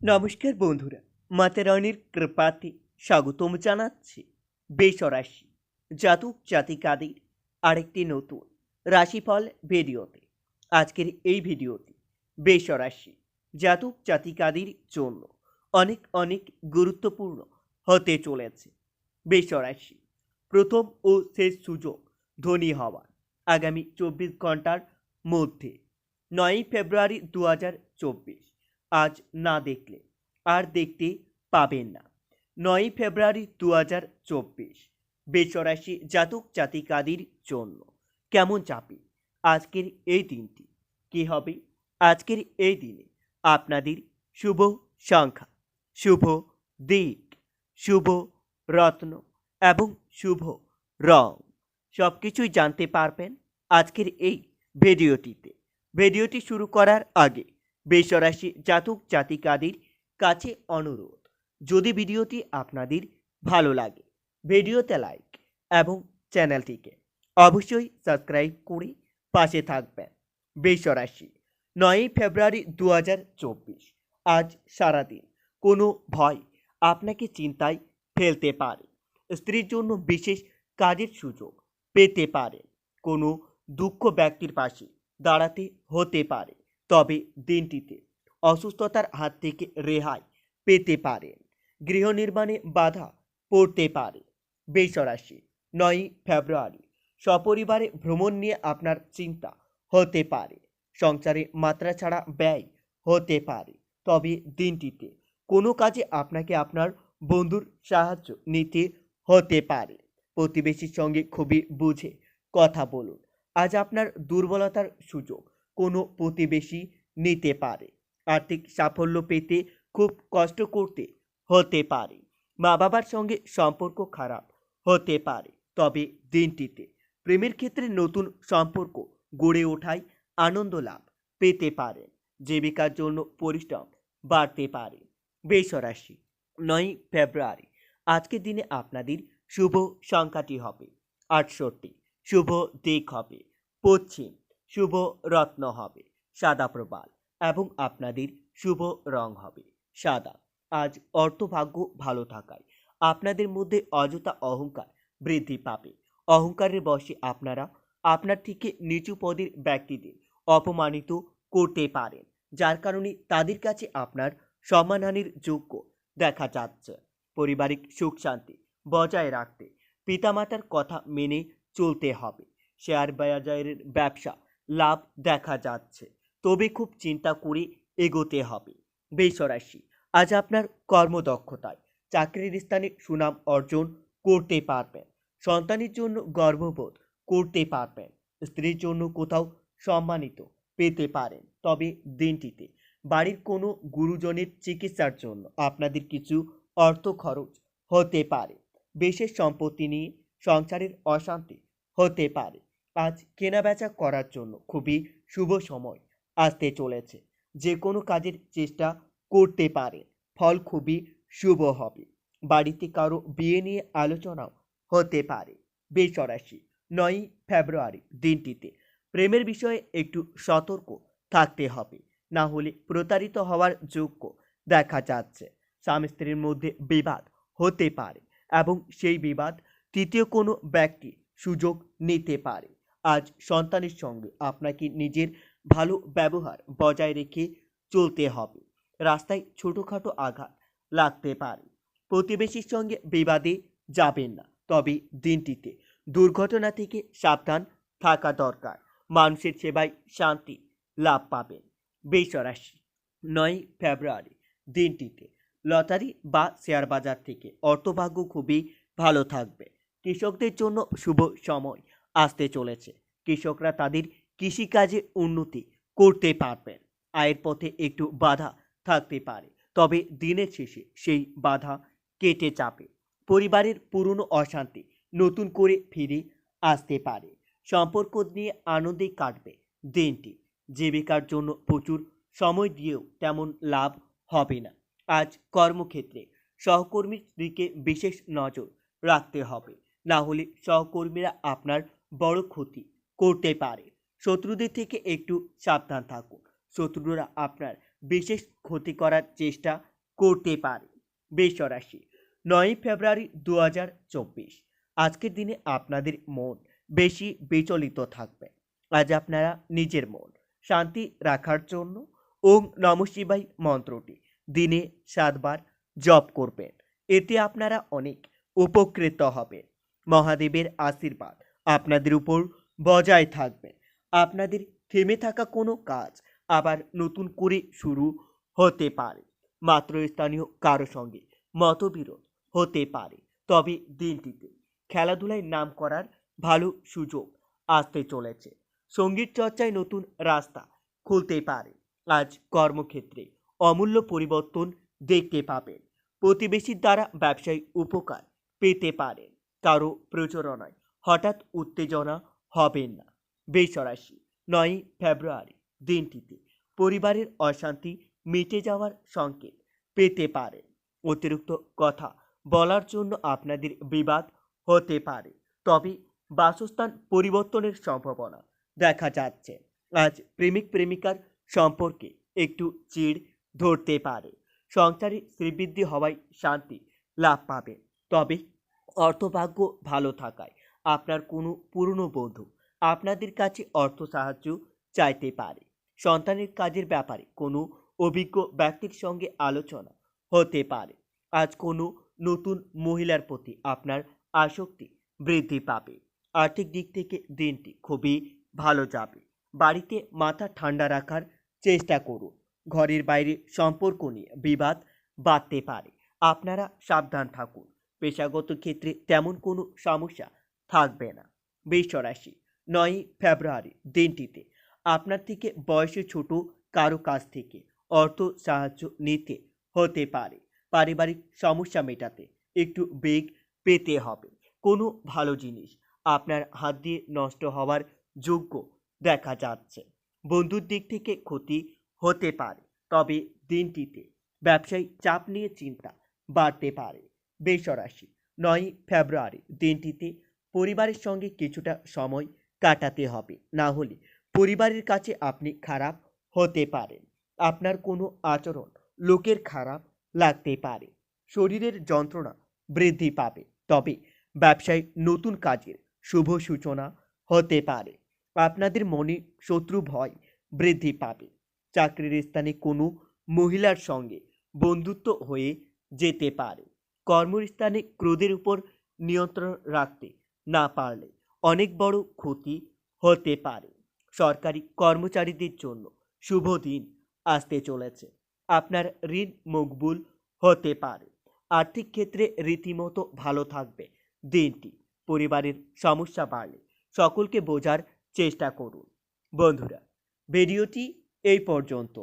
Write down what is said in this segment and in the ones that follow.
নমস্কার বন্ধুরা মাতারানির কৃপাতে স্বাগতম জানাচ্ছি বেসরাশি জাতক জাতিকাদের আরেকটি নতুন রাশিফল ভিডিওতে। আজকের এই ভিডিওতে বেসরাশি জাতক জাতিকাদের জন্য অনেক অনেক গুরুত্বপূর্ণ হতে চলেছে। বেসরাশি প্রথম ও শেষ সুযোগ ধনী হওয়ার আগামী চব্বিশ ঘণ্টার মধ্যে নয়ই ফেব্রুয়ারি দু হাজার চব্বিশ আজ না দেখলে আর দেখতে পাবেন না। নয়ই ফেব্রুয়ারি দু হাজার চব্বিশ, বেচরাশি জাতক জাতিকাদের জন্য। কেমন চাপে? আজকের এই দিনটি কি হবে? আজকের এই দিনে আপনাদের শুভ সংখ্যা, শুভ দিক, শুভ রত্ন এবং শুভ রং সব কিছুই জানতে পারবেন আজকের এই ভিডিওটিতে। ভিডিওটি শুরু করার আগে বেসরাশি জাতক জাতিকাদের কাছে অনুরোধ। যদি ভিডিওটি আপনাদের ভালো লাগে, ভিডিওতে লাইক এবং চ্যানেলটিকে অবশ্যই সাবস্ক্রাইব করে পাশে থাকবেন। বেসরাশি, নয়ই ফেব্রুয়ারি দু হাজার চব্বিশ, আজ সারাদিন। কোনো ভয় আপনাকে চিন্তায় ফেলতে পারে। স্ত্রীর জন্য বিশেষ কাজের সুযোগ পেতে পারে। কোনো দুঃখ ব্যক্তির পাশে দাঁড়াতে হতে পারে। তবে দিনটিতে অসুস্থতার হাত থেকে রেহাই পেতে পারেন গৃহ নির্মাণে বাধা পড়তে পারে। বেসরাশি নয়ই ফেব্রুয়ারি সপরিবারে ভ্রমণ নিয়ে আপনার চিন্তা হতে পারে। সংসারে মাত্রা ছাড়া ব্যয় হতে পারে। তবে দিনটিতে কোনো কাজে আপনাকে আপনার বন্ধুর সাহায্য নিতে হতে পারে। প্রতিবেশীর সঙ্গে খুবই বুঝে কথা বলুন। আজ আপনার দুর্বলতার সুযোগ কোনো প্রতিবেশী নিতে পারে। আর্থিক সাফল্য পেতে খুব কষ্ট করতে হতে পারে। মা বাবার সঙ্গে সম্পর্ক খারাপ হতে পারে। তবে দিনটিতে প্রেমের ক্ষেত্রে নতুন সম্পর্ক গড়ে ওঠায় আনন্দ লাভ পেতে পারেন জীবিকার জন্য পরিশ্রম বাড়তে পারে। বেসরাশি নয় ফেব্রুয়ারি আজকের দিনে আপনাদের শুভ সংখ্যাটি হবে আটষট্টি। শুভ দিক হবে পশ্চিম। শুভ রত্ন হবে। সাদা প্রবাল এবং আপনাদের শুভ রং হবে। সাদা, আজ অর্থভাগ্য ভালো থাকায় আপনাদের মধ্যে অযথা অহংকার বৃদ্ধি পাবে। অহংকারের বশে আপনারা আপনার থেকে নিচু পদের ব্যক্তিদের অপমানিত করতে পারেন, যার কারণে তাদের কাছে আপনার সম্মানহানির যোগ্য দেখা যাচ্ছে। পারিবারিক সুখ শান্তি বজায় রাখতে পিতামাতার কথা মেনে চলতে হবে। শেয়ার বাজারের ব্যবসা লাভ দেখা যাচ্ছে। তবে খুব চিন্তা করে এগোতে হবে। বেসরাশি আজ আপনার কর্মদক্ষতায় চাকরির স্থানে সুনাম অর্জন করতে পারবেন। সন্তানের জন্য গর্ববোধ করতে পারবেন। স্ত্রীর জন্য কোথাও সম্মানিত পেতে পারেন। তবে দিনটিতে বাড়ির কোনো গুরুজনের চিকিৎসার জন্য আপনাদের কিছু অর্থ খরচ হতে পারে। বিশেষ সম্পত্তি নিয়ে সংসারের অশান্তি হতে পারে। আজ কেনাবেচা করার জন্য খুবই শুভ সময় আসতে চলেছে। যে কোনো কাজের চেষ্টা করতে পারে ফল খুবই শুভ হবে। বাড়িতে কারও বিয়ে নিয়ে আলোচনাও হতে পারে। বেসরাশি নয়ই ফেব্রুয়ারি দিনটিতে প্রেমের বিষয়ে একটু সতর্ক থাকতে হবে। না হলে প্রতারিত হওয়ার যোগ্য দেখা যাচ্ছে। স্বামী স্ত্রীর মধ্যে বিবাদ হতে পারে এবং সেই বিবাদ তৃতীয় কোনো ব্যক্তি সুযোগ নিতে পারে। আজ সন্তানের সঙ্গে আপনাকে নিজের ভালো ব্যবহার বজায় রেখে চলতে হবে। রাস্তায় ছোটোখাটো আঘাত লাগতে পারে। প্রতিবেশীর সঙ্গে বিবাদে যাবেন না। তবে দিনটিতে দুর্ঘটনা থেকে সাবধান থাকা দরকার। মানুষের সেবায় শান্তি লাভ পাবেন। বেসরাশি নয় ফেব্রুয়ারি দিনটিতে লটারি বা শেয়ার বাজার থেকে অর্থভাগ্য খুবই ভালো থাকবে। কৃষকদের জন্য শুভ সময়। আসতে চলেছে। কৃষকরা তাদের কৃষিকাজে উন্নতি করতে পারবেন। আয়ের পথে একটু বাধা থাকতে পারে, তবে দিনের শেষে সেই বাধা কেটে যাবে। পরিবারের পুরনো অশান্তি নতুন করে ফিরে আসতে পারে। সম্পর্ক নিয়ে আনন্দে কাটবে দিনটি। জীবিকার জন্য প্রচুর সময় দিয়েও তেমন লাভ হবে না। আজ কর্মক্ষেত্রে সহকর্মীর দিকে বিশেষ নজর রাখতে হবে। না হলে সহকর্মীরা আপনার বড় ক্ষতি করতে পারে। শত্রুদের থেকে একটু সাবধান থাকুন। শত্রুরা আপনার বিশেষ ক্ষতি করার চেষ্টা করতে পারে। বেসরাশি নয় ফেব্রুয়ারি দু হাজার চব্বিশ। আজকের দিনে আপনাদের মন বেশি বিচলিত থাকবে। আজ আপনারা নিজের মন শান্তি রাখার জন্য ওম নম শিবাই মন্ত্রটি দিনে সাতবার জপ করবেন। এতে আপনারা অনেক উপকৃত হবেন। মহাদেবের আশীর্বাদ আপনাদের উপর বজায় থাকবে। আপনাদের থেমে থাকা কোনো কাজ আবার নতুন করে শুরু হতে পারে। মাত্র স্থানীয় কারও সঙ্গে মতবিরোধ হতে পারে। তবে দিনটিতে খেলাধুলায় নাম করার ভালো সুযোগ আসতে চলেছে। সংগীত চর্চায় নতুন রাস্তা খুলতে পারে। আজ কর্মক্ষেত্রে অমূল্য পরিবর্তন দেখতে পাবেন। প্রতিবেশীর দ্বারা ব্যবসায়ী উপকার পেতে পারেন। কারও প্রচোরণায় হঠাৎ উত্তেজনা হবেন না। বেসরাশি নয় ফেব্রুয়ারি, দিনটিতে পরিবারের অশান্তি মিটে যাওয়ার সংকেত পেতে পারে। অতিরিক্ত কথা বলার জন্য আপনাদের বিবাদ হতে পারে, তবে বাসস্থান পরিবর্তনের সম্ভাবনা দেখা যাচ্ছে। আজ প্রেমিক প্রেমিকার সম্পর্কে একটু চিড় ধরতে পারে। সংসারে শ্রীবৃদ্ধি হওয়ায় শান্তি লাভ পাবেন তবে অর্থভাগ্য ভালো থাকায় আপনার কোনো পুরনো বন্ধু আপনাদের কাছে অর্থ সাহায্য চাইতে পারে। সন্তানের কাজের ব্যাপারে কোনো অভিজ্ঞ ব্যক্তির সঙ্গে আলোচনা হতে পারে। আজ কোনো নতুন মহিলার প্রতি আপনার আসক্তি বৃদ্ধি পাবে। আর্থিক দিক থেকে দিনটি খুবই ভালো যাবে। বাড়িতে মাথা ঠান্ডা রাখার চেষ্টা করুন। ঘরের বাইরে সম্পর্ক নিয়ে বিবাদ বাড়তে পারে। আপনারা সাবধান থাকুন। পেশাগত ক্ষেত্রে তেমন কোনো সমস্যা থাকবে না। বেসরাশি নয় ফেব্রুয়ারি দিনটিতে। আপনার থেকে বয়সে ছোট কারও কাছ থেকে অর্থ সাহায্য নিতে হতে পারে। পারিবারিক সমস্যা মেটাতে একটু বেগ পেতে হবে। কোনো ভালো জিনিস আপনার হাত দিয়ে নষ্ট হওয়ার যোগ্য দেখা যাচ্ছে। বন্ধুর দিক থেকে ক্ষতি হতে পারে, তবে দিনটিতে ব্যবসায়ী চাপ নিয়ে চিন্তা বাড়তে পারে। বেসরাশি নয় ফেব্রুয়ারি দিনটিতে পরিবারের সঙ্গে কিছুটা সময় কাটাতে হবে। না হলে পরিবারের কাছে আপনি খারাপ হতে পারেন। আপনার কোনো আচরণ লোকের খারাপ লাগতে পারে। শরীরের যন্ত্রণা বৃদ্ধি পাবে। তবে ব্যবসায় নতুন কাজের শুভ সূচনা হতে পারে। আপনাদের মনে শত্রু ভয় বৃদ্ধি পাবে। চাকরির স্থানে কোনো মহিলার সঙ্গে বন্ধুত্ব হয়ে যেতে পারে। কর্মস্থানে ক্রোধের উপর নিয়ন্ত্রণ রাখতে না পারলে অনেক বড় ক্ষতি হতে পারে। সরকারি কর্মচারীদের জন্য শুভ দিন আসতে চলেছে। আপনার ঋণ মকবুল হতে পারে। আর্থিক ক্ষেত্রে রীতিমতো ভালো থাকবে দিনটি। পরিবারের সমস্যা বাড়লে সকলকে বোঝার চেষ্টা করুন। বন্ধুরা, ভিডিওটি এই পর্যন্ত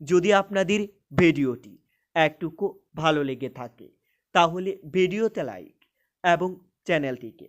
যদি আপনাদের ভিডিওটি একটুকু ভালো লেগে থাকে, তাহলে ভিডিওতে লাইক এবং চ্যানেলটিকে